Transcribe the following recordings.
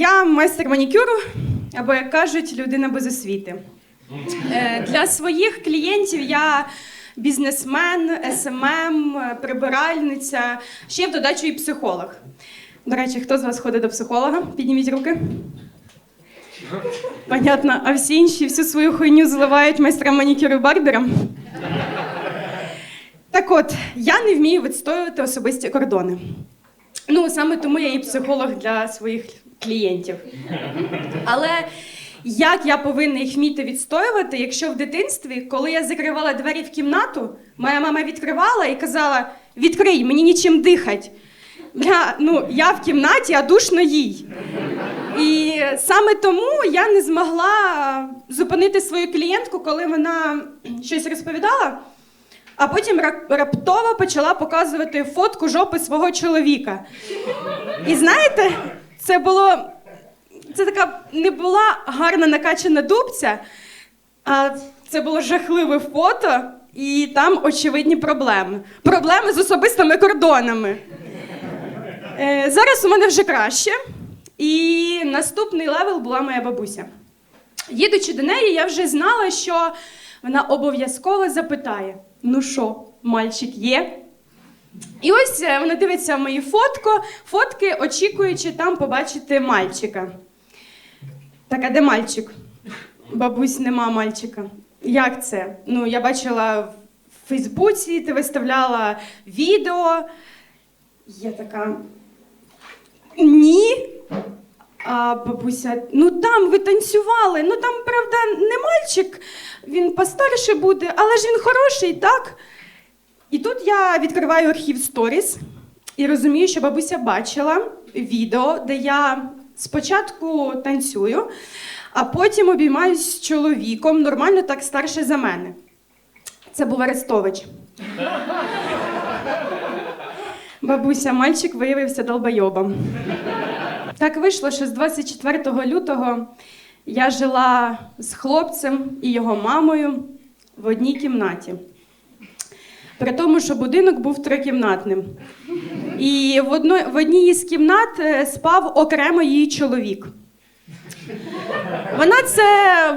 я майстер манікюру, або, як кажуть, людина без освіти. Е, Для своїх клієнтів я бізнесмен, СММ, е, прибиральниця, ще в додачу і психолог. До речі, хто з вас ходить до психолога? Підніміть руки. Понятно, а всі інші всю свою хуйню зливають майстрам манікюру барберам. Так от, я не вмію відстоювати особисті кордони. Ну, саме тому я і психолог для своїх клієнтів. Але як я повинна їх вміти відстоювати, якщо в дитинстві, коли я закривала двері в кімнату, моя мама відкривала і казала: відкрий, мені нічим дихать. Бля, ну я в кімнаті, а душно їй. І саме тому я не змогла зупинити свою клієнтку, коли вона щось розповідала, а потім раптово почала показувати фотку жопи свого чоловіка. І знаєте, це було. Це така не була гарна накачана дубця, а це було жахливе фото, і там очевидні проблеми. Проблеми з особистими кордонами. Е, зараз у мене вже краще. І наступний левел була моя бабуся. Їдучи до неї, я вже знала, що вона обов'язково запитає: ну що, мальчик є? І ось е, вона дивиться мої фотко, фотки, очікуючи там побачити мальчика. Так, а де мальчик? Бабусь, нема мальчика. Як це? Ну, я бачила в Фейсбуці, ти виставляла відео. Я така. Ні. А бабуся, ну там ви танцювали, ну там, правда, не мальчик, він постарше буде, але ж він хороший, так? І тут я відкриваю архів сторіс і розумію, що бабуся бачила відео, де я спочатку танцюю, а потім обіймаюсь з чоловіком, нормально так старше за мене. Це був Арестович. Бабуся, мальчик виявився долбойобом. Так вийшло, що з 24 лютого я жила з хлопцем і його мамою в одній кімнаті. При тому, що будинок був трикімнатним. І в, одно, в одній із кімнат е, спав окремо її чоловік. Вона це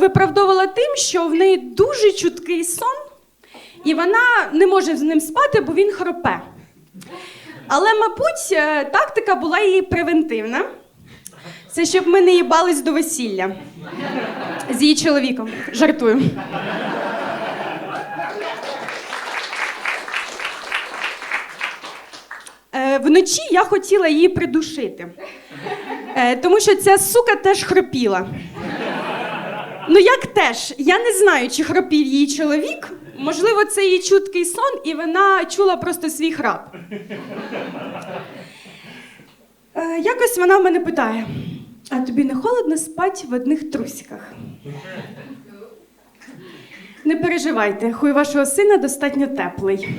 виправдовувала тим, що в неї дуже чуткий сон, і вона не може з ним спати, бо він хропе. Але, мабуть, е, тактика була її превентивна. Це щоб ми не їбались до весілля з її чоловіком. Жартую. Е, Вночі я хотіла її придушити, Е, тому що ця сука теж хропіла. Ну як теж? Я не знаю, чи хропів її чоловік. Можливо, це її чуткий сон, і вона чула просто свій храп. Е, якось вона в мене питає: а тобі не холодно спати в одних трусиках? Не переживайте, хуй вашого сина достатньо теплий.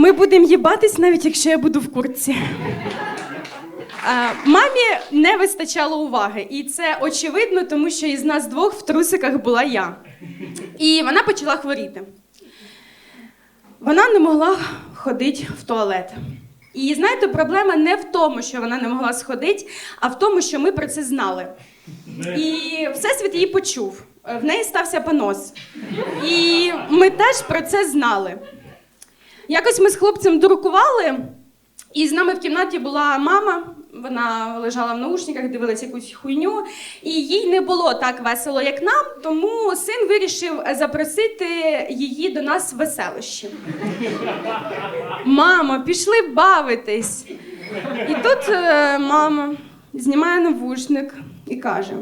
Ми будемо їбатись, навіть якщо я буду в куртці. Мамі не вистачало уваги, і це очевидно, тому що із нас двох в трусиках була я. І вона почала хворіти. Вона не могла ходити в туалет. І знаєте, проблема не в тому, що вона не могла сходити, а в тому, що ми про це знали. І Всесвіт її почув. В неї стався понос. І ми теж про це знали. Якось ми з хлопцем дуркували, і з нами в кімнаті була мама. Вона лежала в наушниках, дивилась якусь хуйню, і їй не було так весело, як нам, тому син вирішив запросити її до нас в веселощі. Мамо, пішли бавитись. І тут е, мама знімає навушник і каже: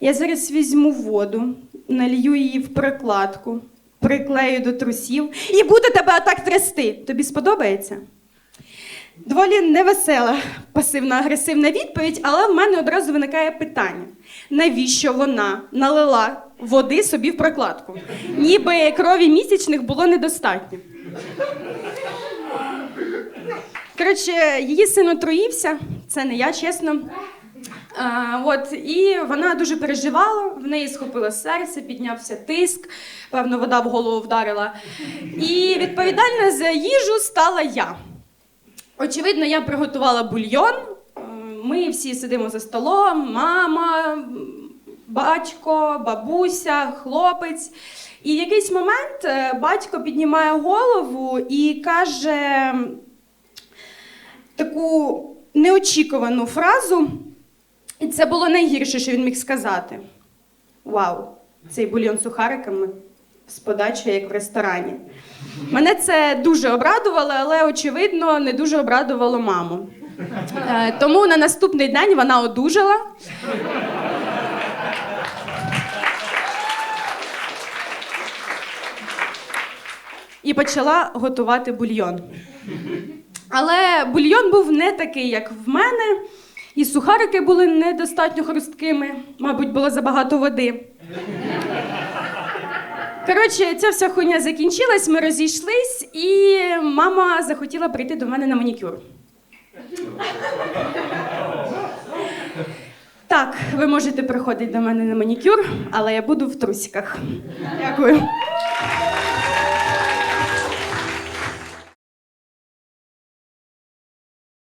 я зараз візьму воду, налью її в прикладку, приклею до трусів і буду тебе отак трясти. Тобі сподобається? Доволі невесела пасивно-агресивна відповідь, але в мене одразу виникає питання: навіщо вона налила води собі в прокладку? Ніби крові місячних було недостатньо. Коротше, її син отруївся, це не я, чесно. А, от, і вона дуже переживала, в неї схопило серце, піднявся тиск, певно, вода в голову вдарила. І відповідальна за їжу стала я. Очевидно, я приготувала бульйон. Е, Ми всі сидимо за столом, мама, батько, бабуся, хлопець. І в якийсь момент е, батько піднімає голову і каже таку неочікувану фразу. І це було найгірше, що він міг сказати. Вау, цей бульйон з сухариками з подачею, як в ресторані. Мене це дуже обрадувало, але очевидно не дуже обрадувало маму. Е, Тому на наступний день вона одужала. І почала готувати бульйон. Але бульйон був не такий, як в мене, і сухарики були недостатньо хрусткими, мабуть, було забагато води. Коротше, ця вся хуйня закінчилась, ми розійшлись, і мама захотіла прийти до мене на манікюр. Так, ви можете приходити до мене на манікюр, але я буду в трусиках. Дякую.